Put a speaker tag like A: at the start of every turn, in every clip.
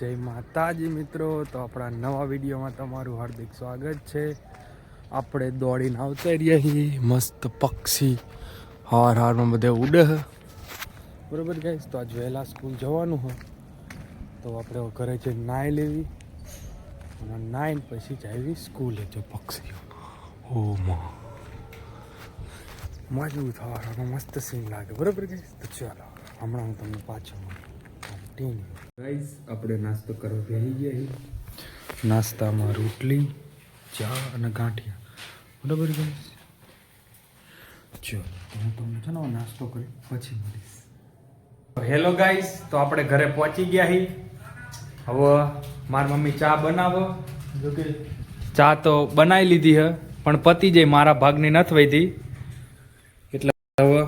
A: જય માતાજી મિત્રો. તો આપણા નવા વિડીયોમાં તમારું હાર્દિક સ્વાગત છે. આપણે દોડીને આવતા રહીએ. મસ્ત પક્ષી. હાર હારમાં બધે ઉડે. બરાબર ગાઈસ તો આજ વહેલા સ્કૂલ જવાનું હોય. તો આપણે ઘરે જઈને નાહી લેવી. અને નાહીને પછી જાવી સ્કૂલે જો પક્ષીઓ. ઓ મજબૂત થવાનો મસ્ત સીન લાગે. બરોબર ગાઈસ તો ચાલો, હમણાં હું તમને પાછો કન્ટિન્યુ ગાઈસ, આપણે નાસ્તો કરવા બેસી ગયા નાસ્તામાં રોટલી, ચા અને ગાંઠિયા. બરાબર ગાઈસ ચલો, હું તમને છે ને નાસ્તો કરી પછી મળીશ. હેલો ગાઈસ, તો આપણે ઘરે પહોંચી ગયા છીએ હવે મારી મમ્મી ચા બનાવો. જો કે ચા તો બનાવી લીધી હે, પણ પતી જાય, મારા ભાગની નથી વધી એટલે હવે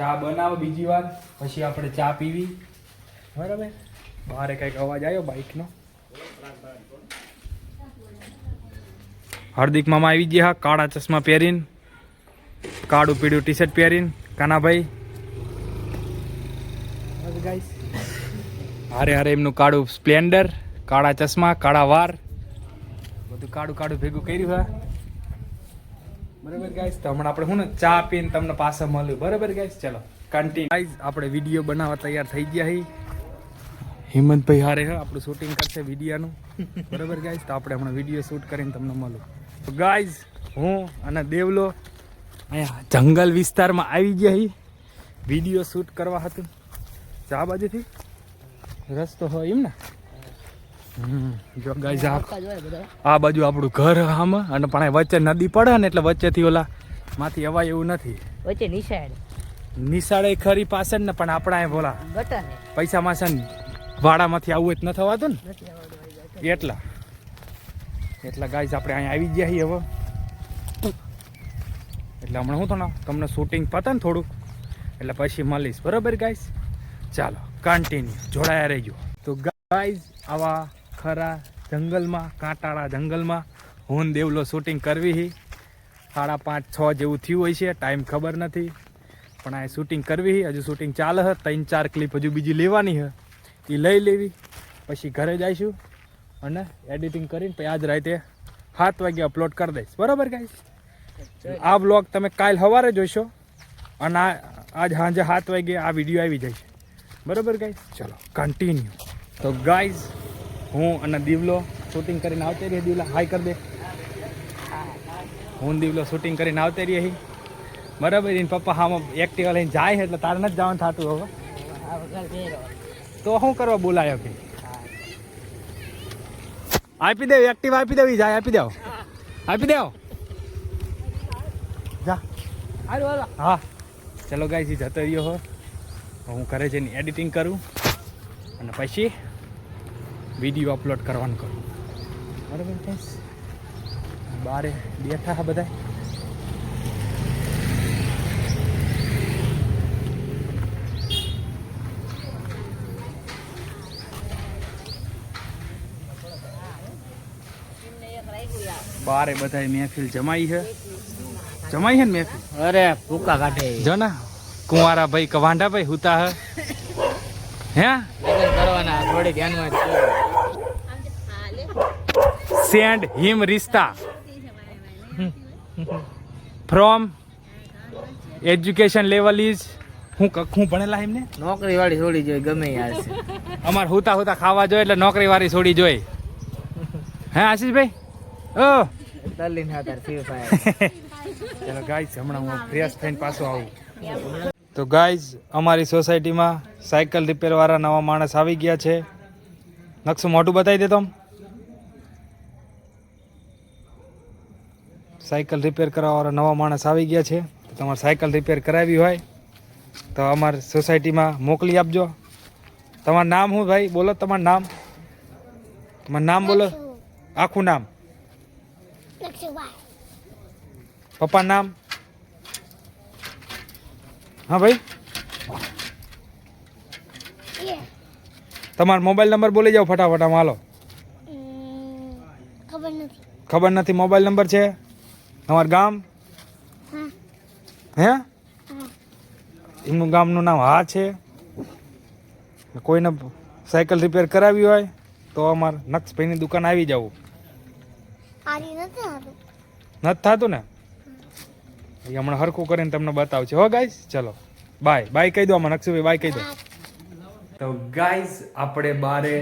A: ચા બનાવો બીજી વાર. પછી આપણે ચા પીવી. બરાબર? બહાર કંઈક અવાજ આવ્યો બાઇકનો? હાર્દિક મામા આવી ગયા કાળા ચશ્મા પહેરીને કાળું પીળું ટી શર્ટ પહેરીને કાનાભાઈ. હારે હારે એમનું કાળું સ્પ્લેન્ડર કાળા ચશ્મા કાળા વાર. બધું કાળું કાળું ભેગું કર્યું હા? બરાબર ગાઈસ તો હમણાં આપણે હું ને ચા પીને તમને પાછા મળ્યું. બરાબર ગાઈસ ચલો કન્ટિન્યુ ગાઈસ આપણે વીડિયો બનાવવા તૈયાર થઈ ગયા હી. હિંમતભાઈ હારે હા આપણું શૂટિંગ કરશે વિડીયાનું. બરાબર ગાઈઝ તો આપણે હમણાં વીડિયો શૂટ કરીને તમને મળું. તો ગાઈઝ હું અને દેવલો અહીંયા જંગલ વિસ્તારમાં આવી ગયા હી. વીડિયો શૂટ કરવા હતું. ચા બાજુથી રસ્તો હોય એમ ને? જો ગાઈસ આ બાજુ આપણું ઘર આમ. અને પણ વચ્ચે નદી પડે ને એટલે વચ્ચેથી ઓલા માંથી અવાય એવું નથી.
B: વચ્ચે નિશાળ.
A: નિશાળે ખરી પાસે ને પણ આપણા અહીં બોલા
B: ગટર
A: વાડામાંથી આવવું જ ન થવાતું ને. એટલા. એટલા ગાઈઝ આપણે અહીંયા આવી ગયા છીએ હવે. એટલે હમણાં હું તો તમને શૂટિંગ પતે ને થોડુંક? એટલે પછી મળીશ. બરાબર ગાઈઝ? ચાલો કન્ટિન્યુ જોડાયા રહીજો. તો ગાઈઝ, આવા ખરા જંગલમાં, કાંટાળા જંગલમાં હું દેવલો શૂટિંગ કરવી હી. સાડા પાંચ, છ જેવું થયું હોય છે. ટાઈમ ખબર નથી. પણ આ શૂટિંગ કરવી હી. હજુ શૂટિંગ ચાલે હે ત્રણ ચાર ક્લિપ હજુ બીજી લેવાની હે એ લઈ લેવી, પછી ઘરે જઈશું અને એડિટિંગ કરીને પછી આજ રાતે સાત વાગે અપલોડ કરી દઈશ. બરાબર ગાઈશ આ બ્લોગ તમે કાલ સવારે જોઈશો અને આ આજ સાંજે સાત વાગે આ વીડિયો આવી છે બરાબર ગાઈશ ચલો કન્ટિન્યુ તો ગાઈઝ હું અને દીવલો શૂટિંગ કરીને આવતી રહીએ. દીવલા હાય કરી દે. હું દિવલો શૂટિંગ કરીને આવતી રહીએ હી બરાબર, એને પપ્પા હામાં એક્ટિવા લઈને જાય એટલે તારે નથી જવાનું થતું હવે. તો શું કરવા બોલાયો કે? આપી દેવ એક્ટિવા આપી દેવી જાય આપી દેવ. આપી દેવ. જા. હા. ચલો ગાઈસ જતો રહ્યો હો. હું ઘરે જઈને એડિટિંગ કરું અને પછી વીડિયો અપલોડ કરવાનું કરું. બરાબર બારે બેઠા હા બધા? બારે બધા મહેફિલ જમાઈ છે. જમાઈ છે ને મહેફિલ?
B: અરે ભૂકા કાઢે.
A: જો ને કુંવારા ભાઈ કવાંડા ભાઈ હુતા હે? હે?
B: કરવાના થોડી ધ્યાનમાં
A: સેન્ડ હિમ રિસ્તા ફ્રોમ એજ્યુકેશન લેવલ ઇઝ હું કખું ભણેલા એમને?
B: નોકરી વાળી છોડી જોઈ ગમે યાર
A: અમારે હુતા હુતા ખાવા જોઈએ એટલે નોકરી વાળી છોડી જોઈ. હે આશીષભાઈ? ઓ.
B: તલ્લીન હતા ફ્રી ફાયર.
A: ચલો ગાઈસ હમણાં હું ફ્રેશ થઈને પાછો આવું. તો ગાઈઝ અમારી સોસાયટીમાં સાયકલ રિપેરવાળા નવા માણસ આવી ગયા છે. નકશો મોટું બતાવી દે તો આમ. સાયકલ રિપેર કરવાવાળા નવા માણસ આવી ગયા છે. તો તમારે સાયકલ રિપેર કરાવી હોય તો અમારી સોસાયટીમાં મોકલી આપજો. તમારું નામ શું ભાઈ? બોલો તમારું નામ. તમારું નામ બોલો. આખું નામ. પપ્પા નામ? હા ભાઈ? તમારો મોબાઈલ નંબર બોલી જાઓ ફટાફટ આમ હાલો.
C: ખબર નથી.
A: ખબર નથી મોબાઈલ નંબર છે? તમારું ગામ?
C: હે.
A: હા? એમનું ગામનું નામ હા છે? કોઈને સાયકલ રિપેર કરાવી હોય તો અમારે નક્ષભાઈની દુકાન આવી જવું.
C: આરી નથી
A: થતું ને? એ હમણાં હરખું કરીને તમને બતાવશે હો ગાઈસ ચલો. બાય બાય કહી દો આમાં નક્ષુભાઈ બાય કહી દો. તો ગાઈસ આપણે બારે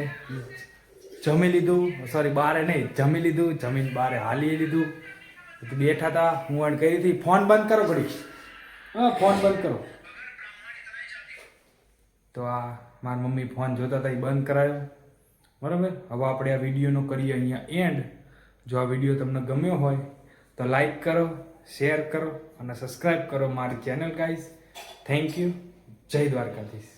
A: જમી લીધું. સોરી બારે નહીં જમી લીધું. જમીન બારે હાલી લીધું. બેઠા હતા હું અણ કરી હતી ફોન બંધ કરો ઘડી હા ફોન બંધ કરો. તો આ મારી મમ્મી ફોન જોતા હતા એ બંધ કરાયો. બરાબર? હવે આપણે આ વિડીયોનો કરીએ અહીંયા એન્ડ જો આ વીડિયો તમને ગમ્યો હોય તો લાઈક કરો, શેર કરો અને સબસ્ક્રાઈબ કરો મારી ચેનલ, ગાઈઝ. Thank you. જય દ્વારકાધીશ.